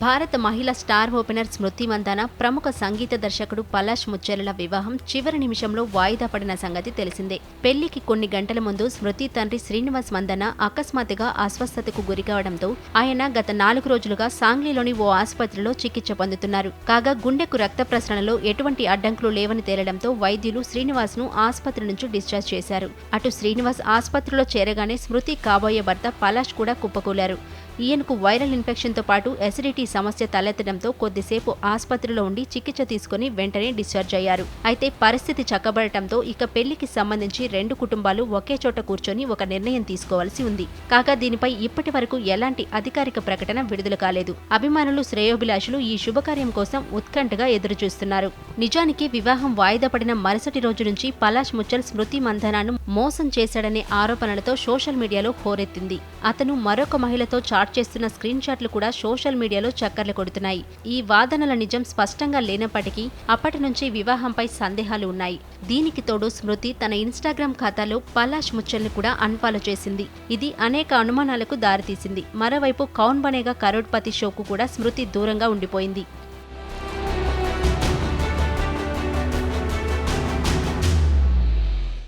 భారత మహిళా star opener స్మృతి మందాన ప్రముఖ సంగీత దర్శకుడు పలాష్ ముచ్చెరల వివాహం చివరి నిమిషంలో వాయిదా పడిన సంగతి తెలిసిందే. పెళ్ళికి కొన్ని గంటల ముందు స్మృతి తండ్రి శ్రీనివాస్ మందన అకస్మాత్తుగా అస్వస్థతకు గురికావడంతో ఆయన గత నాలుగు రోజులుగా సాంగ్లీలోని ఓ ఆసుపత్రిలో చికిత్స పొందుతున్నారు. కాగా గుండెకు రక్త ప్రసరణలో ఎటువంటి అడ్డంకులు లేవని తేలడంతో వైద్యులు శ్రీనివాస్ను ఆసుపత్రి నుంచి డిశ్చార్జ్ చేశారు. అటు శ్రీనివాస్ ఆసుపత్రిలో చేరగానే స్మృతి కాబోయే భర్త పలాష్ కూడా కుప్పకూలారు. ఈయనకు వైరల్ ఇన్ఫెక్షన్తో పాటు ఎసిడిటీ సమస్య తలెత్తడంతో కొద్దిసేపు ఆసుపత్రిలో ఉండి చికిత్స తీసుకుని వెంటనే డిశ్చార్జ్ అయ్యారు. అయితే పరిస్థితి చక్కబడటంతో ఇక పెళ్ళికి సంబంధించి రెండు కుటుంబాలు ఒకే చోట కూర్చొని ఒక నిర్ణయం తీసుకోవాల్సి ఉంది. కాగా దీనిపై ఇప్పటి వరకు ఎలాంటి అధికారిక ప్రకటన విడుదల కాలేదు. అభిమానులు శ్రేయోభిలాషులు ఈ శుభకార్యం కోసం ఉత్కంఠగా ఎదురుచూస్తున్నారు. నిజానికి వివాహం వాయిదా పడిన మరుసటి రోజు నుంచి పలాష్ ముచ్చల్ స్మృతి మంధనాను మోసం చేశాడనే ఆరోపణలతో సోషల్ మీడియాలో హోరెత్తింది. అతను మరొక మహిళతో చాట్ చేస్తున్న స్క్రీన్ షాట్లు కూడా సోషల్ మీడియాలో చక్కర్లు కొడుతున్నాయి. ఈ వాదనల నిజం స్పష్టంగా లేనప్పటికీ అప్పటి నుంచి వివాహంపై సందేహాలు ఉన్నాయి. దీనికి తోడు స్మృతి తన ఇన్స్టాగ్రామ్ ఖాతాలో పలాష్ ముచ్చల్ని కూడా అన్ఫాలో చేసింది. ఇది అనేక అనుమానాలకు దారితీసింది. మరోవైపు కౌన్ బనేగా కరోడ్పతి షోకు కూడా స్మృతి దూరంగా ఉండిపోయింది.